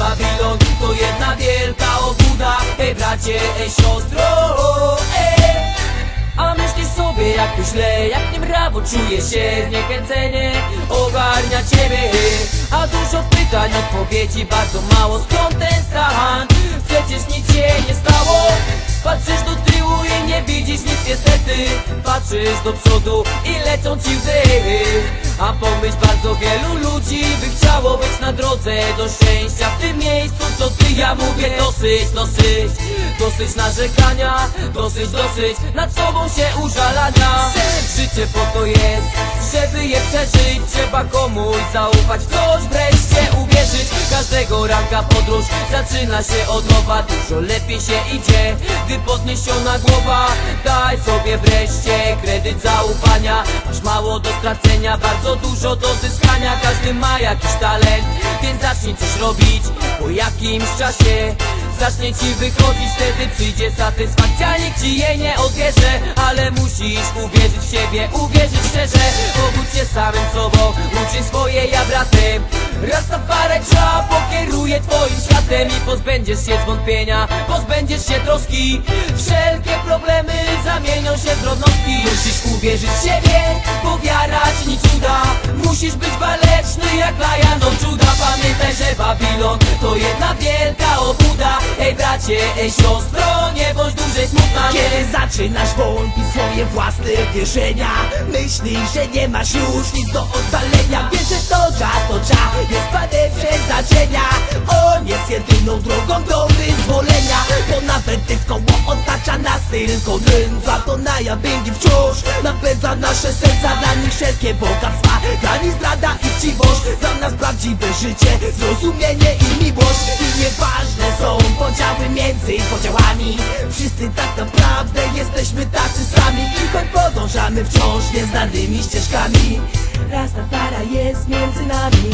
Babilon to jedna wielka obłuda Ej bracie, ej siostro, ej. A myślisz sobie jak tu źle, jak nie brawo Czuję się zniechęcenie? Ogarnia ciebie A dużo pytań, odpowiedzi bardzo mało. Skąd ten stan? Przecież nic się nie stało. Patrzysz do tyłu Patrzysz do przodu i lecą ci łzy. A pomyśl bardzo wielu ludzi by chciało być na drodze do szczęścia W tym miejscu co ty ja mówię dosyć, dosyć. Dosyć narzekania, dosyć, dosyć Nad sobą się użalania. Życie po to jest, żeby je przeżyć. Trzeba komuś zaufać, w coś wreszcie uwierzyć. Każdego ranka podróż zaczyna się od nowa Dużo lepiej się idzie, gdy podniesiona głowa. Daj sobie wreszcie kredyt zaufania. Masz mało do stracenia, bardzo dużo do zyskania. Każdy ma jakiś talent, więc zacznij coś robić Po jakimś czasie. Zacznie ci wychodzić Wtedy przyjdzie satysfakcja, nikt ci jej nie odbierze Ale musisz uwierzyć w siebie, uwierzyć szczerze. Obudź się samym sobą, uczyń swoje ja bratem Rastafari Trza pokieruje twoim światem I pozbędziesz się zwątpienia, pozbędziesz się troski. Wszelkie problemy zamienią się w drobnostki. Musisz uwierzyć w siebie, bo wiara czyni cuda Musisz być waleczny jak Lajanon Czuda Pamiętaj, że Babilon to jedna wielka bracie, ej siostro, nie bądź dłużej smutna. Kiedy zaczynasz wątpić swoje własne wierzenia Myślisz, że nie masz już nic do ocalenia Wiesz, że to cza, to cza jest panem przeznaczenia. On jest jedyną drogą do wyzwolenia Bo nawet w koło otacza nas tylko nędza To na jabłęgi wciąż napędza nasze serca. Dla nich wszelkie bogactwa, dla nich zdrada i chciwość Dla nas prawdziwe życie, zrozumienie i miłość. I nieważne podziały między podziałami. Wszyscy tak naprawdę jesteśmy tacy sami. I choć podążamy wciąż nieznanymi ścieżkami. Rastafara jest między nami.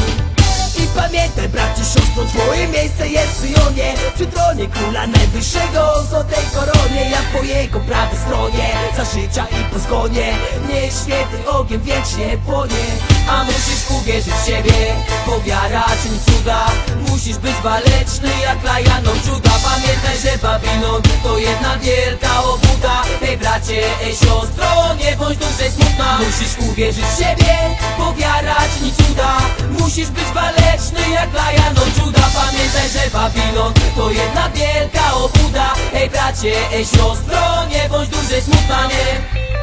I pamiętaj bracie, siostro, twoje miejsce jest w Syjonie. Przy tronie króla najwyższego złotej koronie. Ja po jego prawej stronie, za życia i po zgonie. Niech święty ogień wiecznie płonie A musisz uwierzyć w siebie, bo wiara czyni cuda? Musisz być waleczny jak Lajanon Czuda Pamiętaj, że Babilon to jedna wielka obłuda. Ej bracie, ej siostro, nie bądź dłużej smutna. Musisz uwierzyć w siebie, bo wiara czyni cuda? Musisz być waleczny jak Lajanon Czuda Pamiętaj, że Babilon to jedna wielka obłuda. Ej bracie, ej siostro, nie bądź dłużej smutna nie